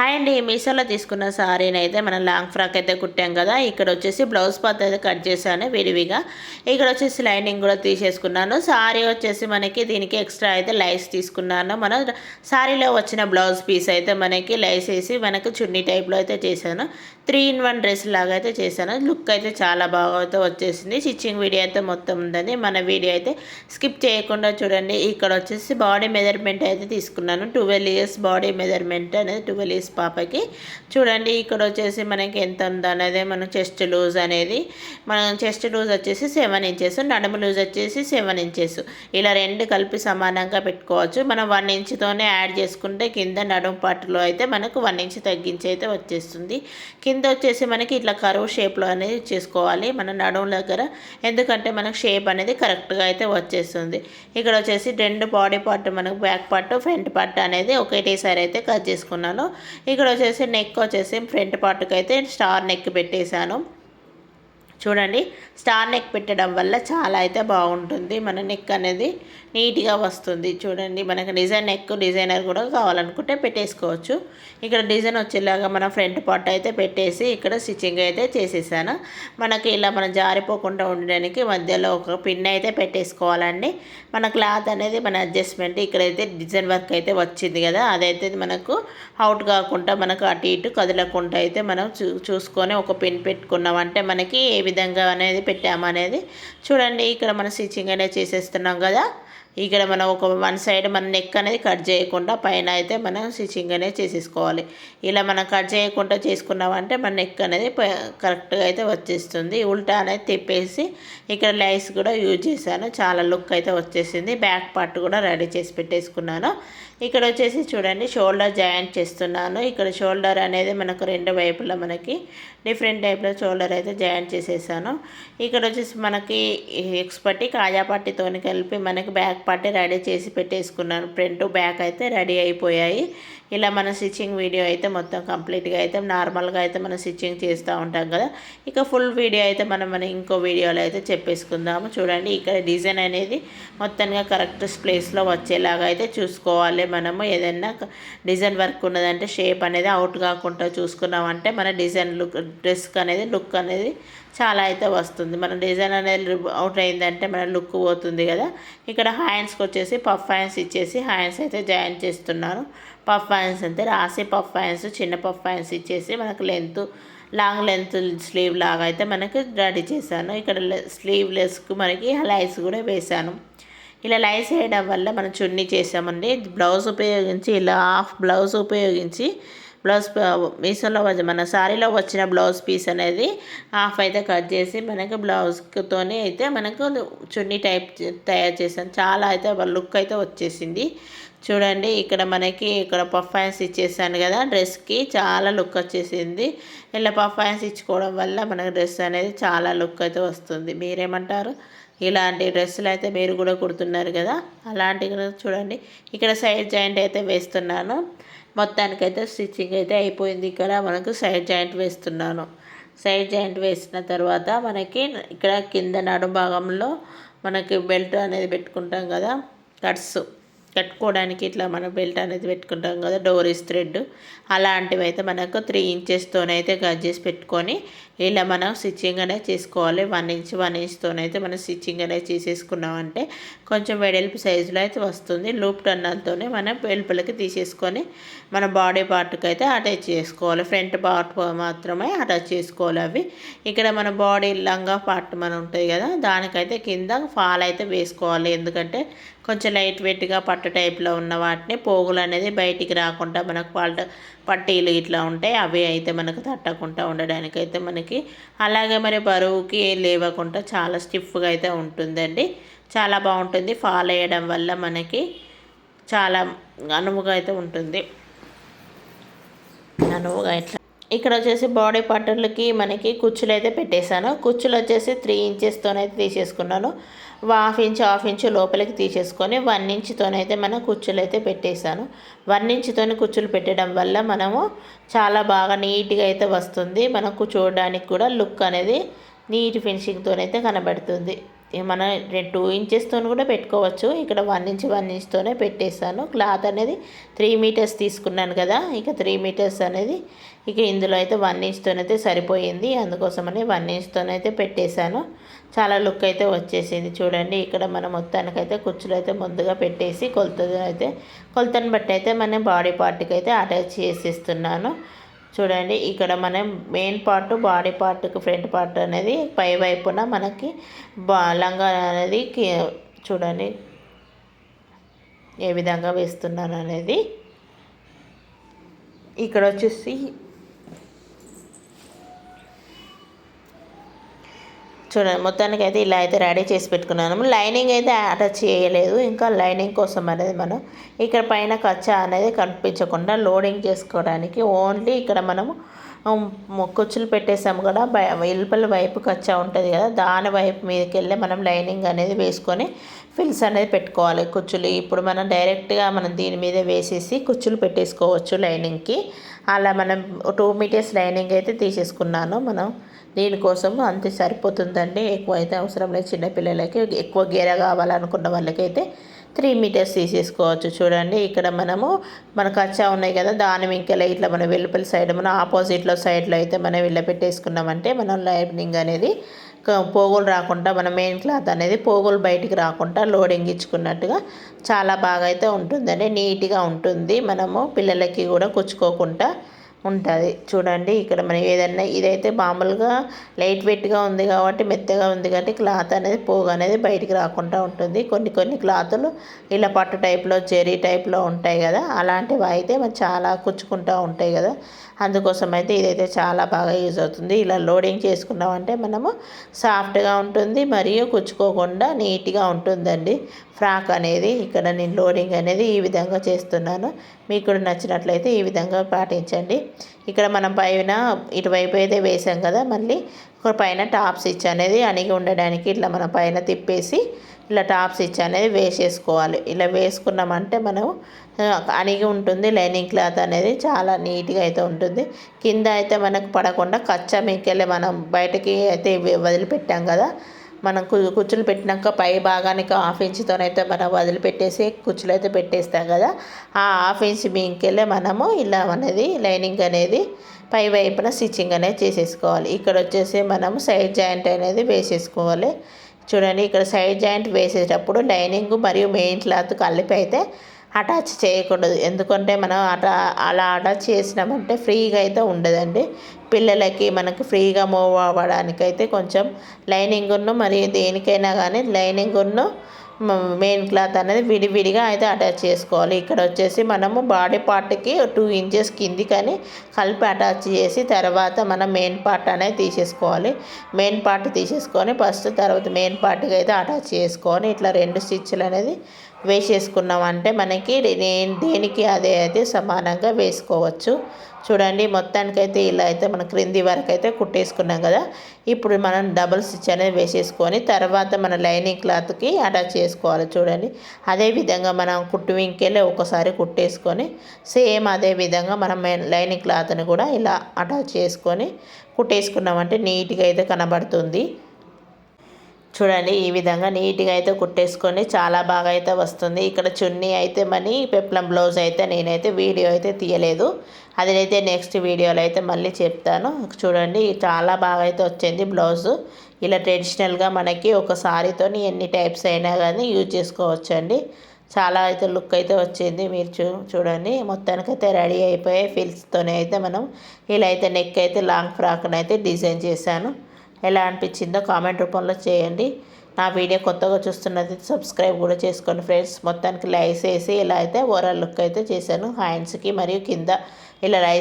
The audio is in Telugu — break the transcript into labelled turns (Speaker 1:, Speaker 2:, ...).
Speaker 1: హాయ్ అండి మీషోలో తీసుకున్న సారీని అయితే మనం లాంగ్ ఫ్రాక్ అయితే కుట్టాం కదా. ఇక్కడ వచ్చేసి బ్లౌజ్ పాత్ అయితే కట్ చేశాను విడివిగా ఇక్కడ వచ్చేసి లైనింగ్ కూడా తీసేసుకున్నాను. సారీ వచ్చేసి మనకి దీనికి ఎక్స్ట్రా అయితే లైస్ తీసుకున్నాను. మన సారీలో వచ్చిన బ్లౌజ్ పీస్ అయితే మనకి లైస్ వేసి మనకు చున్నీ టైప్లో అయితే చేశాను. త్రీ ఇన్ వన్ డ్రెస్ లాగా అయితే చేశాను. లుక్ అయితే చాలా బాగా అయితే వచ్చేసింది. స్టిచ్చింగ్ వీడియో అయితే మొత్తం ఉందని మన వీడియో అయితే స్కిప్ చేయకుండా చూడండి. ఇక్కడ వచ్చేసి బాడీ మెజర్మెంట్ అయితే తీసుకున్నాను. ట్వెల్వ్ ఇయర్స్ బాడీ మెజర్మెంట్ అనేది ట్వెల్వ్ ఇయర్స్ పాపకి. చూడండి ఇక్కడ వచ్చేసి మనకి ఎంత ఉందనేది మనం మన చెస్ట్ లూజ్ అనేది. మనం చెస్ట్ లూజ్ వచ్చేసి సెవెన్ ఇంచెస్ నడుము లూజ్ వచ్చేసి సెవెన్ ఇంచెస్. ఇలా రెండు కలిపి సమానంగా పెట్టుకోవచ్చు. మనం వన్ ఇంచ్తోనే యాడ్ చేసుకుంటే కింద నడుము పాటలో అయితే మనకు వన్ ఇంచ్ తగ్గించి అయితే వచ్చేస్తుంది. కింద వచ్చేసి మనకి ఇట్లా కరువు షేప్లో అనేది చేసుకోవాలి మన నడుము దగ్గర. ఎందుకంటే మనకు షేప్ అనేది కరెక్ట్గా అయితే వచ్చేస్తుంది. ఇక్కడ వచ్చేసి రెండు బాడీ పార్ట్ మనకు బ్యాక్ పార్ట్ ఫ్రంట్ పార్ట్ అనేది ఒకటేసారి అయితే కట్ చేసుకున్నాను. ఇక్కడ వచ్చేసి నెక్ వచ్చేసి ఫ్రంట్ పార్ట్కి అయితే స్టార్ నెక్ పెట్టేశాను. చూడండి. స్టార్ నెక్ పెట్టడం వల్ల చాలా అయితే బాగుంటుంది. మన నెక్ అనేది నీట్గా వస్తుంది. చూడండి. మనకు డిజైన్ నెక్ డిజైనర్ కూడా కావాలనుకుంటే పెట్టేసుకోవచ్చు. ఇక్కడ డిజైన్ వచ్చేలాగా మనం ఫ్రంట్ పార్ట్ అయితే పెట్టేసి ఇక్కడ స్టిచ్చింగ్ అయితే చేసేసాను. మనకి ఇలా మనం జారిపోకుండా ఉండడానికి మధ్యలో ఒక పిన్ అయితే పెట్టేసుకోవాలండి. మన క్లాత్ అనేది మన అడ్జస్ట్మెంట్ ఇక్కడైతే డిజైన్ వర్క్ అయితే వచ్చింది కదా. అదైతే మనకు అవుట్ కాకుండా మనకు అటు ఇటు కదలకుండా అయితే మనం చూ చూసుకొని ఒక పిన్ పెట్టుకున్నామంటే మనకి ఏ విధంగా అనేది పెట్టాము అనేది చూడండి ఇక్కడ మనం స్టిచ్చింగ్ అనేది చేసేస్తున్నాం కదా. ఇక్కడ మనం ఒక వన్ సైడ్ మన నెక్ అనేది కట్ చేయకుండా పైన అయితే మనం స్టిచ్చింగ్ అనేది చేసేసుకోవాలి. ఇలా మనం కట్ చేయకుండా చేసుకున్నామంటే మన నెక్ అనేది కరెక్ట్గా అయితే వచ్చేస్తుంది. ఉల్టా అనేది తిప్పేసి ఇక్కడ లైస్ కూడా యూజ్ చేశాను. చాలా లుక్ అయితే వచ్చేసింది. బ్యాక్ పార్ట్ కూడా రెడీ చేసి పెట్టేసుకున్నాను. ఇక్కడ వచ్చేసి చూడండి షోల్డర్ జాయింట్ చేస్తున్నాను. ఇక్కడ షోల్డర్ అనేది మనకు రెండు వైపులా మనకి డిఫరెంట్ టైప్లో షోల్డర్ అయితే జాయింట్ చేశాను. ఇక్కడ వచ్చేసి మనకి ఎక్స్పర్టీ కాజా పట్టితో కలిపి మనకి బ్యాక్ పట్టి రెడీ చేసి పెట్టేసుకున్నాను ఫ్రంట్ బ్యాక్ అయితే రెడీ అయిపోయాయి. ఇలా మన స్టిచ్చింగ్ వీడియో అయితే మొత్తం కంప్లీట్గా అయితే నార్మల్గా అయితే మనం స్టిచ్చింగ్ చేస్తూ ఉంటాం కదా. ఇక ఫుల్ వీడియో అయితే మనం మన ఇంకో వీడియోలో అయితే చెప్పేసుకుందాము. చూడండి ఇక్కడ డిజైన్ అనేది మొత్తంగా కరెక్ట్ ప్లేస్లో వచ్చేలాగా అయితే చూసుకోవాలి మనము. ఏదైనా డిజైన్ వర్క్ ఉన్నదంటే షేప్ అనేది అవుట్ కాకుండా చూసుకున్నామంటే మన డిజైన్ లుక్ డ్రెస్ అనేది లుక్ అనేది చాలా అయితే వస్తుంది. మన డిజైన్ అనేది అవుట్ అయిందంటే మన లుక్ పోతుంది కదా. ఇక్కడ హ్యాండ్స్కి వచ్చేసి పఫ్ హ్యాండ్స్ ఇచ్చేసి హ్యాండ్స్ అయితే జాయిన్ చేస్తున్నాను. పఫ్ హ్యాండ్స్ అంతే రాసి పఫ్ చిన్న పఫ్ ఇచ్చేసి మనకు లెంత్ లాంగ్ లెంత్ స్లీవ్ లాగా అయితే మనకి రెడీ చేశాను. ఇక్కడ స్లీవ్ లెస్కి మనకి లైస్ కూడా వేశాను. ఇలా లైస్ వేయడం వల్ల మనం చున్నీ చేసామండి బ్లౌజ్ ఉపయోగించి ఇలా హాఫ్ బ్లౌజ్ ఉపయోగించి బ్లౌజ్ మీషోలో మన శారీలో వచ్చిన బ్లౌజ్ పీస్ అనేది హాఫ్ అయితే కట్ చేసి మనకి బ్లౌజ్తోనే అయితే మనకు చున్నీ టైప్ తయారు చేసాను చాలా అయితే లుక్ అయితే వచ్చేసింది. చూడండి ఇక్కడ మనకి ఇక్కడ పఫాయన్స్ ఇచ్చేసాను కదా డ్రెస్కి చాలా లుక్ వచ్చేసింది. ఇలా పర్ఫార్మెన్స్ ఇచ్చుకోవడం వల్ల మనకు డ్రెస్ అనేది చాలా లుక్ అయితే వస్తుంది. మీరేమంటారు? ఇలాంటి డ్రెస్సులు అయితే మీరు కూడా కుడుతున్నారు కదా. అలాంటివి చూడండి. ఇక్కడ సైడ్ జాయింట్ అయితే వేస్తున్నాను. మొత్తానికైతే స్టిచ్చింగ్ అయితే అయిపోయింది. ఇక్కడ మనకు సైడ్ జాయింట్ వేస్తున్నాను. సైడ్ జాయింట్ వేసిన తర్వాత మనకి ఇక్కడ కింద నడు భాగంలో మనకి బెల్ట్ అనేది పెట్టుకుంటాం కదా. కట్స్ కట్టుకోవడానికి ఇట్లా మనం బెల్ట్ అనేది పెట్టుకుంటాం కదా. డోరీస్ థ్రెడ్. అలాంటివి అయితే మనకు త్రీ ఇంచెస్తోనైతే కట్ చేసి పెట్టుకొని ఇలా మనం స్టిచ్చింగ్ అనేది చేసుకోవాలి. వన్ ఇంచ్ వన్ ఇంచ్తోనైతే మనం స్టిచ్చింగ్ అనేది చేసేసుకున్నామంటే కొంచెం వెడల్పు సైజులో అయితే వస్తుంది. లూప్ టన్నల్తోనే మనం వెలుపలకి తీసేసుకొని మన బాడీ పార్ట్కి అయితే అటాచ్ చేసుకోవాలి. ఫ్రంట్ పార్ట్ మాత్రమే అటాచ్ చేసుకోవాలి అవి. ఇక్కడ మన బాడీ లంగా పార్ట్ మన ఉంటుంది కదా దానికైతే కింద ఫాల్ అయితే వేసుకోవాలి. ఎందుకంటే కొంచెం లైట్ వెయిట్గా పట్టు టైప్లో ఉన్న వాటిని పోగులు అనేది బయటికి రాకుండా మనకు పాల్ట పట్టీలు ఇట్లా ఉంటాయి అవి అయితే మనకు తట్టకుండా ఉండడానికి అయితే మనకి అలాగే మరి బరువుకి లేవకుండా చాలా స్టిఫ్గా అయితే ఉంటుందండి. చాలా బాగుంటుంది ఫాలో అయ్యడం వల్ల మనకి చాలా అనువుగా అయితే ఉంటుంది. అనువుగా ఇట్లా ఇక్కడ వచ్చేసి బాడీ పార్టర్లకి మనకి కుచ్చులు అయితే పెట్టేశాను. కుచ్చులు వచ్చేసి త్రీ ఇంచెస్తోనైతే తీసేసుకున్నాను. హాఫ్ ఇంచ్ హాఫ్ ఇంచ్ లోపలికి తీసేసుకొని వన్ ఇంచ్తోనైతే మనం కుచ్చులు అయితే పెట్టేశాను. వన్ ఇంచ్తోని కుచ్చులు పెట్టడం వల్ల మనము చాలా బాగా నీట్గా అయితే వస్తుంది. మనకు చూడడానికి కూడా లుక్ అనేది నీట్ ఫినిషింగ్తోనైతే కనబడుతుంది. మన టూ ఇంచెస్తో కూడా పెట్టుకోవచ్చు. ఇక్కడ వన్ ఇంచ్ వన్ ఇంచ్తోనే పెట్టేస్తాను క్లాత్ అనేది త్రీ మీటర్స్ తీసుకున్నాను కదా ఇక త్రీ మీటర్స్ అనేది ఇక ఇందులో అయితే వన్ ఇంచ్తోనైతే సరిపోయింది. అందుకోసమని వన్ ఇంచ్తోనైతే పెట్టేశాను. చాలా లుక్ అయితే వచ్చేసింది. చూడండి ఇక్కడ మనం మొత్తానికైతే కుచ్చులు అయితే ముందుగా పెట్టేసి కొలత అయితే కొలతను బట్టి అయితే మనం బాడీ పార్ట్కి అయితే అటాచ్ చేసేస్తున్నాను. చూడండి ఇక్కడ మనం మెయిన్ పార్ట్ బాడీ పార్ట్కి ఫ్రంట్ పార్ట్ అనేది పై వైపున మనకి బా లంగా అనేది చూడండి ఏ విధంగా వేస్తున్నాను అనేది ఇక్కడ వచ్చేసి చూడండి మొత్తానికి అయితే ఇలా అయితే రెడీ చేసి పెట్టుకున్నాను. లైనింగ్ అయితే అటాచ్ చేయలేదు. ఇంకా లైనింగ్ కోసం అనేది మనం ఇక్కడ పైన కచ్చా అనేది కనిపించకుండా లోడింగ్ చేసుకోవడానికి ఓన్లీ ఇక్కడ మనము కుచ్చులు పెట్టేసాము కదా వెలుపల వైపు కచ్చా ఉంటుంది కదా దాని వైపు మీదకి వెళ్ళి మనం లైనింగ్ అనేది వేసుకొని ఫిల్స్ అనేది పెట్టుకోవాలి కుచ్చులు. ఇప్పుడు మనం డైరెక్ట్గా మనం దీని మీద వేసేసి కుచ్చులు పెట్టేసుకోవచ్చు లైనింగ్కి. అలా మనం టూ మీటర్స్ లైనింగ్ అయితే తీసేసుకున్నాను మనం. దీనికోసం అంతే సరిపోతుందండి. ఎక్కువ అయితే అవసరం లేదు. చిన్నపిల్లలకి ఎక్కువ గేర కావాలనుకున్న వాళ్ళకైతే త్రీ మీటర్స్ తీసేసుకోవచ్చు చూడండి. ఇక్కడ మనము మన కచ్చా ఉన్నాయి కదా దాని వెంకెల ఇట్లా మనం వెలుపల సైడ్ మనం ఆపోజిట్లో సైడ్లో అయితే మనం వెళ్ళ పెట్టేసుకున్నామంటే మనం లైనింగ్ అనేది పోగులు రాకుండా మన మెయిన్ క్లాత్ అనేది పోగులు బయటికి రాకుండా లోడింగ్ ఇచ్చుకున్నట్టుగా చాలా బాగా అయితే ఉంటుందండి. నీట్గా ఉంటుంది. మనము పిల్లలకి కూడా కుచ్చుకోకుండా ఉంటుంది. చూడండి ఇక్కడ మనం ఏదన్నా ఇదైతే మామూలుగా లైట్ వెయిట్గా ఉంది కాబట్టి మెత్తగా ఉంది కాబట్టి క్లాత్ అనేది పోగు అనేది బయటికి రాకుండా ఉంటుంది. కొన్ని కొన్ని క్లాతులు ఇలా పట్టు టైప్లో జెరీ టైప్లో ఉంటాయి కదా. అలాంటివి అయితే చాలా కుచ్చుకుంటూ ఉంటాయి కదా. అందుకోసం అయితే ఇదైతే చాలా బాగా యూజ్ అవుతుంది. ఇలా లోడింగ్ చేసుకున్నామంటే మనము సాఫ్ట్గా ఉంటుంది మరియు కుచ్చుకోకుండా నీట్గా ఉంటుందండి. ఫ్రాక్ అనేది ఇక్కడ నేను లోడింగ్ అనేది ఈ విధంగా చేస్తున్నాను. మీకు నచ్చినట్లయితే ఈ విధంగా పాటించండి. ఇక్కడ మనం పైన ఇటువైపు అయితే వేసాం కదా మళ్ళీ ఒక పైన టాప్ స్టిచ్ అనేది అణిగి ఉండడానికి ఇట్లా మనం పైన తిప్పేసి ఇలా టాప్ స్టిచ్ అనేది వేసేసుకోవాలి. ఇలా వేసుకున్నామంటే మనం అణిగి ఉంటుంది లైనింగ్ క్లాత్ అనేది చాలా నీట్గా అయితే ఉంటుంది. కింద అయితే మనకు పడకుండా కచ్చా మీకెళ్ళి మనం బయటకి అయితే వదిలిపెట్టాం కదా మనం కుచ్చులు పెట్టినాక పై భాగానికి హాఫ్ ఇంచ్తోనైతే మనం వదిలిపెట్టేసి కుచ్చులు అయితే పెట్టేస్తాం కదా. ఆ హాఫ్ ఇంచ్ మీకెళ్ళే మనము ఇలా అనేది లైనింగ్ అనేది పై వైపున స్టిచ్చింగ్ అనేది చేసేసుకోవాలి. ఇక్కడ వచ్చేసి మనము సైడ్ జాయింట్ అనేది వేసేసుకోవాలి. చూడండి ఇక్కడ సైడ్ జాయింట్ వేసేటప్పుడు లైనింగ్ మరియు మెయిన్ క్లాత్ కలిపి అయితే అటాచ్ చేయకూడదు. ఎందుకంటే మనం అటా అలా అటాచ్ చేసినామంటే ఫ్రీగా అయితే ఉండదండి. పిల్లలకి మనకి ఫ్రీగా మూవ్ అవ్వడానికి అయితే కొంచెం లైనింగ్ను మరియు దేనికైనా కానీ లైనింగ్ను మెయిన్ క్లాత్ అనేది విడివిడిగా అయితే అటాచ్ చేసుకోవాలి. ఇక్కడ వచ్చేసి మనము బాడీ పార్ట్కి టూ ఇంచెస్ కింది కానీ కలిపి అటాచ్ చేసి తర్వాత మనం మెయిన్ పార్ట్ అనేది తీసేసుకోవాలి. మెయిన్ పార్ట్ తీసేసుకొని ఫస్ట్ తర్వాత మెయిన్ పార్ట్కి అయితే అటాచ్ చేసుకొని ఇట్లా రెండు స్టిచ్లు అనేది వేసేసుకున్నామంటే మనకి దేనికి అదే అయితే సమానంగా వేసుకోవచ్చు. చూడండి మొత్తానికైతే ఇలా అయితే మన క్రింది వరకు అయితే కుట్టేసుకున్నాం కదా. ఇప్పుడు మనం డబుల్ స్టిచ్ అనేది వేసేసుకొని తర్వాత మన లైనింగ్ క్లాత్కి అటాచ్ చేసుకోవాలి చూడండి. అదేవిధంగా మనం కుట్టు వింకెళ్ళి ఒకసారి కుట్టేసుకొని సేమ్ అదే విధంగా మనం లైనింగ్ క్లాత్ని కూడా ఇలా అటాచ్ చేసుకొని కుట్టేసుకున్నామంటే నీట్గా అయితే కనబడుతుంది. చూడండి ఈ విధంగా నీట్గా అయితే కుట్టేసుకొని చాలా బాగా అయితే వస్తుంది. ఇక్కడ చున్నీ అయితే మనీ పెప్లం బ్లౌజ్ అయితే నేనైతే వీడియో అయితే తీయలేదు. అదైతే నెక్స్ట్ వీడియోలో అయితే మళ్ళీ చెప్తాను. చూడండి చాలా బాగా అయితే వచ్చింది బ్లౌజు. ఇలా ట్రెడిషనల్గా మనకి ఒక సారీతో ఎన్ని టైప్స్ అయినా కానీ యూజ్ చేసుకోవచ్చండి. చాలా అయితే లుక్ అయితే వచ్చింది మీరు చూ చూడండి. మొత్తానికైతే రెడీ అయిపోయాయి ఫిల్స్తోనే అయితే మనం ఇలా అయితే నెక్ అయితే లాంగ్ ఫ్రాక్ని అయితే డిజైన్ చేశాను. ఎలా అనిపించిందో కామెంట్ రూపంలో చేయండి. నా వీడియో కొత్తగా చూస్తున్నది సబ్స్క్రైబ్ కూడా చేసుకోండి ఫ్రెండ్స్. మొత్తానికి లైస్ వేసి ఇలా అయితే ఓవరాల్ లుక్ అయితే చేశాను. హ్యాండ్స్కి మరియు కింద ఇలా రైస్